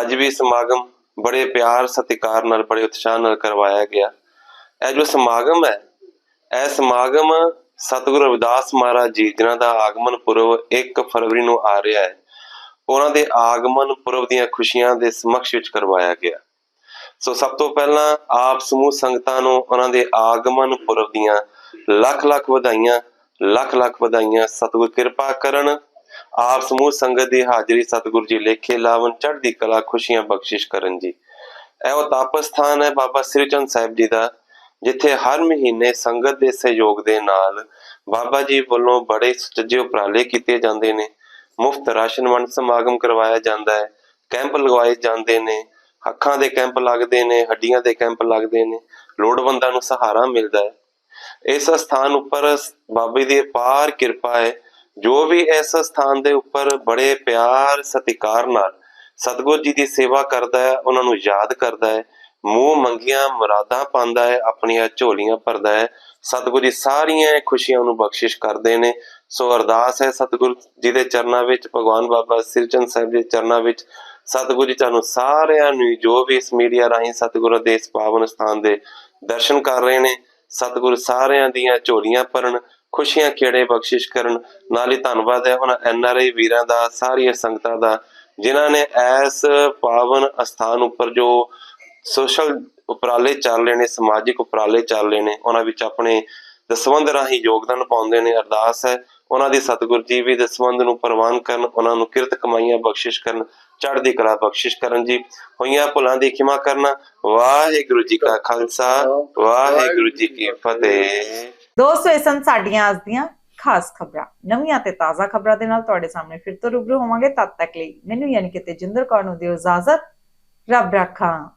ਅੱਜ ਵੀ ਸਮਾਗਮ ਬੜੇ ਪਿਆਰ, ਸਤਿਕਾਰ ਨਾਲ, ਬੜੇ ਉਤਸ਼ਾਹ ਨਾਲ ਕਰਵਾਇਆ ਗਿਆ। ਇਹ ਜੋ ਸਮਾਗਮ ਹੈ, ਇਹ ਸਮਾਗਮ ਸਤਿਗੁਰੂ ਰਵਿਦਾਸ ਮਹਾਰਾਜ ਜੀ ਜਿਨ੍ਹਾਂ ਦਾ ਆਗਮਨ ਪੁਰਬ 1 ਫਰਵਰੀ ਨੂੰ ਆ ਰਿਹਾ ਹੈ, ਉਹਨਾਂ ਦੇ ਆਗਮਨ ਪੁਰਬ ਦੀਆਂ ਖੁਸ਼ੀਆਂ ਦੇ ਸਮਕਸ਼ ਵਿੱਚ ਕਰਵਾਇਆ ਗਿਆ। ਸੋ ਸਭ ਤੋਂ ਪਹਿਲਾਂ ਆਪ ਸਮੂਹ ਸੰਗਤਾਂ ਨੂੰ ਉਹਨਾਂ ਦੇ ਆਗਮਨ ਪੁਰਬ ਦੀਆਂ ਲੱਖ ਲੱਖ ਵਧਾਈਆਂ ਲੱਖ ਲੱਖ ਵਧਾਈਆਂ, ਸਤਿਗੁਰ ਕਿਰਪਾ ਕਰਨ। ਆਪ ਸਮੂਹ ਸੰਗਤ ਦੀ ਹਾਜ਼ਰੀ ਸਤਿਗੁਰੂ ਜੀ ਲੇਖੇ ਲਾਵਨ ਚੜ੍ਹਦੀ ਕਲਾ, ਖੁਸ਼ੀਆਂ ਬਖਸ਼ਿਸ਼ ਕਰਨ ਜੀ। ਇਹ ਉਹ ਤਪ ਹੈ ਬਾਬਾ ਸ੍ਰੀ ਚੰਦ ਸਾਹਿਬ ਜੀ ਦਾ, ਜਿੱਥੇ ਹਰ ਮਹੀਨੇ ਸੰਗਤ ਦੇ ਸਹਿਯੋਗ ਦੇ ਨਾਲ ਬਾਬਾ ਜੀ ਵੱਲੋਂ ਬੜੇ ਸੁਚੱਜੇ ਉਪਰਾਲੇ ਕੀਤੇ ਜਾਂਦੇ ਨੇ। ਮੁਫਤ ਰਾਸ਼ਨ ਵੰਡ ਸਮਾਗਮ ਕਰਵਾਇਆ ਜਾਂਦਾ ਹੈ, ਕੈਂਪ ਲਗਵਾਏ ਜਾਂਦੇ ਨੇ ਅੱਖਾਂ ਦੇ ਕੈਂਪ ਲੱਗਦੇ ਨੇ, ਹੱਡੀਆਂ ਦੇ ਕੈਂਪ ਲੱਗਦੇ ਨੇ, ਲੋੜਵੰਦਾਂ ਨੂੰ ਸਹਾਰਾ ਮਿਲਦਾ ਹੈ। ਇਸ ਸਥਾਨ ਉੱਪਰ ਬਾਬੇ ਦੀ ਅਪਾਰ ਕਿਰਪਾ ਹੈ। ਜੋ ਵੀ ਇਸ ਸਥਾਨ ਦੇ ਉੱਪਰ ਬੜੇ ਪਿਆਰ, ਸਤਿਕਾਰ ਨਾਲ ਸਤਿਗੁਰ ਜੀ ਦੀ ਸੇਵਾ ਕਰਦਾ ਹੈ, ਉਹਨਾਂ ਨੂੰ ਯਾਦ ਕਰਦਾ ਹੈ, ਮੂੰਹ ਮੰਗੀਆਂ ਮੁਰਾਦਾਂ ਪਾਉਂਦਾ ਹੈ, ਆਪਣੀਆਂ ਝੋਲੀਆਂ ਭਰਦਾ ਹੈ, ਸਤਿਗੁਰੂ ਜੀ ਸਾਰੀਆਂ ਖੁਸ਼ੀਆਂ ਨੂੰ ਬਖਸ਼ਿਸ਼ ਕਰਦੇ ਨੇ। ਸੋ ਅਰਦਾਸ ਹੈ ਸਤਿਗੁਰੂ ਜੀ ਦੇ ਚਰਨਾਂ ਵਿੱਚ, ਭਗਵਾਨ ਬਾਬਾ ਸਿਰਜਨ ਸਾਹਿਬ ਦੇ ਚਰਨਾਂ ਵਿੱਚ, ਸਤਿਗੁਰੂ ਜੀ ਤੁਹਾਨੂੰ ਸਾਰਿਆਂ ਨੂੰ ਜੋ ਵੀ ਇਸ ਮੀਡੀਆ ਰਾਹੀਂ ਸਤਿਗੁਰੂ ਦੇ ਇਸ ਪਾਵਨ ਸਥਾਨ ਦੇ ਦਰਸ਼ਨ ਕਰ ਰਹੇ ਨੇ ਸਤਿਗੁਰੂ ਸਾਰਿਆਂ ਦੀਆਂ ਝੋਲੀਆਂ ਭਰਨ, ਖੁਸ਼ੀਆਂ ਖੇੜੇ ਬਖਸ਼ਿਸ਼ ਕਰਨ। ਨਾਲ ਹੀ ਧੰਨਵਾਦ ਹੈ ਉਹਨਾਂ ਐਨਆਰਆਈ ਵੀਰਾਂ ਦਾ, ਸਾਰੀਆਂ ਸੰਗਤਾਂ ਦਾ, ਜਿਨ੍ਹਾਂ ਨੇ ਇਸ ਪਾਵਨ ਅਸਥਾਨ ਉੱਪਰ ਜੋ ਸੋਸ਼ਲ ਉਪਰਾਲੇ ਚੱਲ ਰਹੇ ਨੇ, ਸਮਾਜਿਕ ਉਪਰਾਲੇ ਚੱਲ ਰਹੇ ਨੇ, ਉਹਨਾਂ ਵਿੱਚ ਆਪਣੇ ਦਸਵੰਧ ਰਾਹੀਂ ਯੋਗਦਾਨ ਪਾਉਂਦੇ ਨੇ। ਅਰਦਾਸ ਹੈ, ਉਹਨਾਂ ਦੀ ਸਤਿਗੁਰ ਜੀ ਵੀ ਦਸਵੰਧ ਨੂੰ ਪ੍ਰਵਾਨ ਕਰਨ, ਉਹਨਾਂ ਨੂੰ ਕਿਰਤ ਕਮਾਈਆਂ ਬਖਸ਼ਿਸ਼ ਕਰਨ। ਚੜ੍ਹਦੀ ਕਲਾ ਬਖਸ਼ਿਸ਼ ਕਰਨ ਜੀ। ਹੋਈਆਂ ਭੁੱਲਾਂ ਦੀ ਖਿਮਾ ਕਰਨਾ। ਵਾਹਿਗੁਰੂ ਜੀ ਕਾ ਖਾਲਸਾ, ਵਾਹਿਗੁਰੂ ਜੀ ਕੀ ਫਤਿਹ। ਦੋਸਤੋ, ਇਹ ਸਨ ਸਾਡੀਆਂ ਅੱਜ ਦੀਆਂ ਖਾਸ ਖਬਰਾਂ। ਨਵੀਆਂ ਤੇ ਤਾਜ਼ਾ ਖਬਰਾਂ ਦੇ ਨਾਲ ਤੁਹਾਡੇ ਸਾਹਮਣੇ ਫਿਰ ਤੋਂ ਰੂਬਰੂ ਹੋਵਾਂਗੇ। ਤਦ ਤੱਕ ਲਈ ਮੈਨੂੰ ਯਾਨੀ ਕਿ ਤੇਜਿੰਦਰ ਕੌਰ ਨੂੰ ਦਿਓ ਇਜਾਜ਼ਤ। ਰੱਬ ਰੱਖਾਂ।